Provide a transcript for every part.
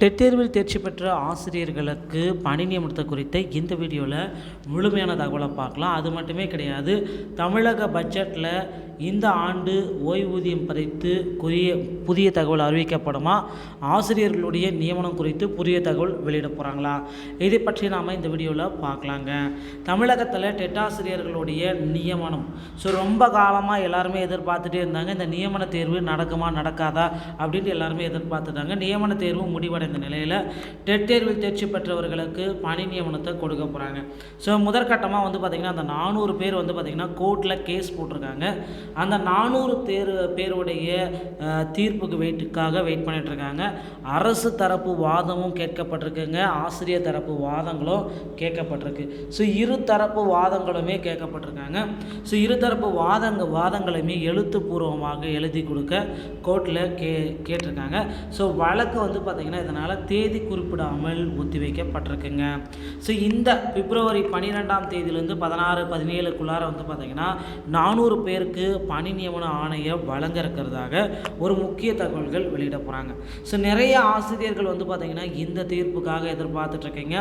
Dead தேர்வில் தேர்ச்சி பெற்ற ஆசிரியர்களுக்கு பணி நியமனத்தை குறித்த இந்த வீடியோவில் முழுமையான தகவலை பார்க்கலாம். அது மட்டுமே கிடையாது தமிழக பட்ஜெட்டில் இந்த ஆண்டு ஓய்வூதியம் பறித்து குறிய புதிய தகவல் அறிவிக்கப்படுமா? ஆசிரியர்களுடைய நியமனம் குறித்து புதிய தகவல் வெளியிட போகிறாங்களா இதை பற்றி நாம் இந்த வீடியோவில் பார்க்கலாங்க. தமிழகத்தில் டெட் ஆசிரியர்களுடைய நியமனம். ஸோ ரொம்ப காலமாக எல்லாருமே எதிர்பார்த்துட்டே இருந்தாங்க இந்த நியமன தேர்வு நடக்குமா நடக்காதா அப்படின்ட்டு எல்லாருமே எதிர்பார்த்துட்டாங்க. நியமன தேர்வு முடிவடை இந்த நிலையில் டெட் தேர்வில் தேர்ச்சி பெற்றவர்களுக்கு பணி நியமனத்தை கொடுக்க போகிறாங்க ஸோ முதற்கட்டமாக வந்து பார்த்திங்கன்னா அந்த நானூறு பேர் வந்து பார்த்திங்கன்னா கோர்ட்டில் கேஸ் போட்டிருக்காங்க. அந்த நானூறு பேர் பேருடைய தீர்ப்புக்கு வெயிட்டுக்காக வெயிட் பண்ணிகிட்ருக்காங்க அரசு தரப்பு வாதமும் கேட்கப்பட்டிருக்குங்க. ஆசிரியர் தரப்பு வாதங்களும் கேட்கப்பட்டிருக்கு. ஸோ இரு தரப்பு வாதங்களுமே கேட்கப்பட்டிருக்காங்க. ஸோ இரு தரப்பு வாதங்க வாதங்களையுமே எழுத்துப்பூர்வமாக எழுதி கொடுக்க கோர்ட்டில் கே கேட்டிருக்காங்க. ஸோ வழக்கு வந்து பார்த்திங்கன்னா இருக்கிறதுனால தேதி குறிப்பிடாமல் ஒத்திவைக்கப்பட்டிருக்குங்க. ஸோ இந்த பிப்ரவரி பன்னிரெண்டாம் தேதியிலேருந்து பதினாறு பதினேழுக்குள்ளார வந்து பார்த்திங்கன்னா நானூறு பேருக்கு பணி நியமன ஆணையம் வழங்க இருக்கிறதாக ஒரு முக்கிய தகவல்கள் வெளியிட போகிறாங்க ஸோ நிறைய ஆசிரியர்கள் வந்து பார்த்திங்கன்னா இந்த தீர்ப்புக்காக எதிர்பார்த்துட்ருக்கீங்க.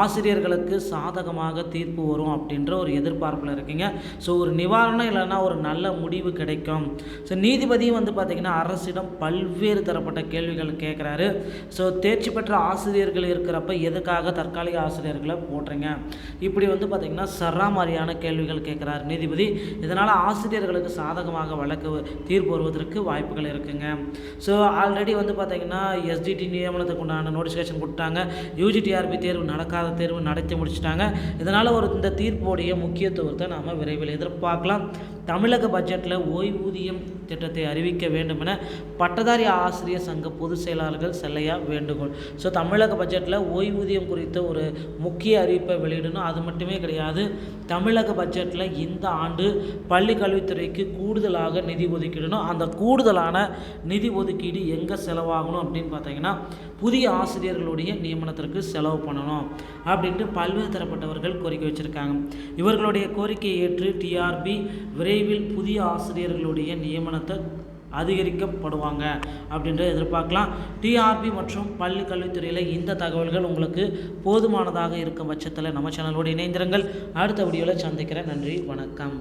ஆசிரியர்களுக்கு சாதகமாக தீர்ப்பு வரும் அப்படின்ற ஒரு எதிர்பார்ப்பில் இருக்கீங்க. ஸோ ஒரு நிவாரணம் இல்லைன்னா ஒரு நல்ல முடிவு கிடைக்கும். ஸோ நீதிபதியும் வந்து பார்த்திங்கன்னா அரசிடம் பல்வேறு தரப்பட்ட கேள்விகள் கேட்குறாரு ஸோ ஸோ தேர்ச்சி பெற்ற ஆசிரியர்கள் இருக்கிறப்ப எதுக்காக தற்காலிக ஆசிரியர்களை போடுறீங்க? இப்படி வந்து பார்த்திங்கன்னா சராமாரியான கேள்விகள் கேட்குறாரு நீதிபதி. இதனால் ஆசிரியர்களுக்கு சாதகமாக வழக்கு தீர்ப்பு வருவதற்கு வாய்ப்புகள் இருக்குங்க. ஸோ ஆல்ரெடி வந்து பார்த்திங்கன்னா எஸ்டிடி நியமனத்துக்கு உண்டான நோட்டிஃபிகேஷன் கொடுத்தாங்க. யூஜிடிஆர்பி தேர்வு நடக்காத தேர்வு நடத்தி முடிச்சிட்டாங்க. இதனால் ஒரு இந்த தீர்ப்போடைய முக்கியத்துவத்தை நாம் விரைவில் எதிர்பார்க்கலாம். தமிழக பட்ஜெட்டில் ஓய்வூதியம் திட்டத்தை அறிவிக்க வேண்டும் என பட்டதாரி ஆசிரியர் சங்க பொதுச் செயலாளர்கள் செல்லையா வேண்டுகோள். ஸோ தமிழக பட்ஜெட்டில் ஓய்வூதியம் குறித்த ஒரு முக்கிய அறிவிப்பை வெளியிடணும். அது மட்டுமே கிடையாது தமிழக பட்ஜெட்டில் இந்த ஆண்டு பள்ளி கல்வித்துறைக்கு கூடுதலாக நிதி ஒதுக்கிடணும். அந்த கூடுதலான நிதி ஒதுக்கீடு எங்கே செலவாகணும் அப்படின்னு பார்த்தீங்கன்னா புதிய ஆசிரியர்களுடைய நியமனத்திற்கு செலவு பண்ணணும் அப்படின்ட்டு பல்வேறு தரப்பட்டவர்கள் கோரிக்கை வச்சுருக்காங்க. இவர்களுடைய கோரிக்கையை ஏற்று டிஆர்பி விரைவில் புதிய ஆசிரியர்களுடைய நியமனத்தை அதிகரிக்கப்படுவாங்க அப்படின்ற எதிர்பார்க்கலாம். டிஆர்பி மற்றும் பள்ளி கல்வித்துறையில் இந்த தகவல்கள் உங்களுக்கு போதுமானதாக இருக்கும் பட்சத்தில் நம்ம சேனலோடு இணைந்திருங்கள். அடுத்த வீடியோவில் சந்திக்கிறேன். நன்றி வணக்கம்.